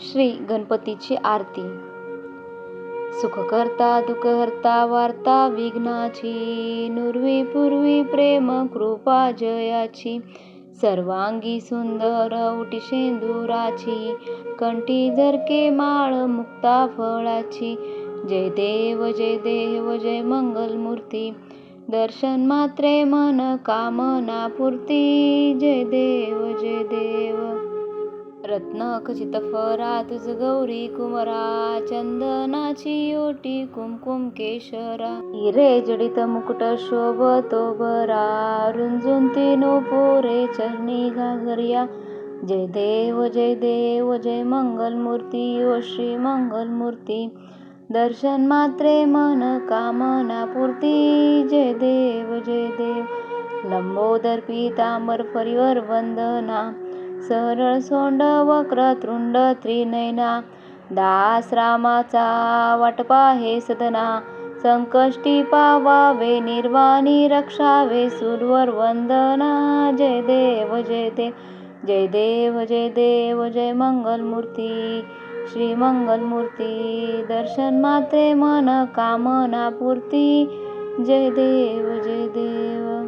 श्री गणपतीची आरती. सुखकर्ता दुखहर्ता वार्ता विघ्नाची नुर्वी पूर्वी प्रेम कृपा जयाची सर्वांगी सुंदर उटी शेंदुराची कंठी जरके माळ मुक्ता फळाची जय देव जय देव जय मंगलमूर्ती दर्शन मात्रे मन कामना पूर्ती जय देव जय देव रत्न खचित फरा तुझ गौरी कुमरा चंदनाची ओटी कुमकुम केशरा. हिरे जडित मुकुट शोभतो बरा रुंजून तीनो पोरे चरणी घागरिया. जय देव जय देव जय मंगलमूर्ती ओ श्री मंगलमूर्ती. दर्शन मात्रे मन कामना पूर्ती. जय देव जय देव. लंबोदर पीतांबर फरीवर वंदना. सरळ सोंड वक्र तृंड त्रिनयना. दास रामाचा वाटपा हे सदना. संकष्टी पावावे निर्वाणी रक्षावे सुरवर वंदना. जय देव जय देव जय देव जय देव जय मंगलमूर्ती. श्री मंगलमूर्ती दर्शन मात्रे मन कामना पूर्ती. जय देव जय देव.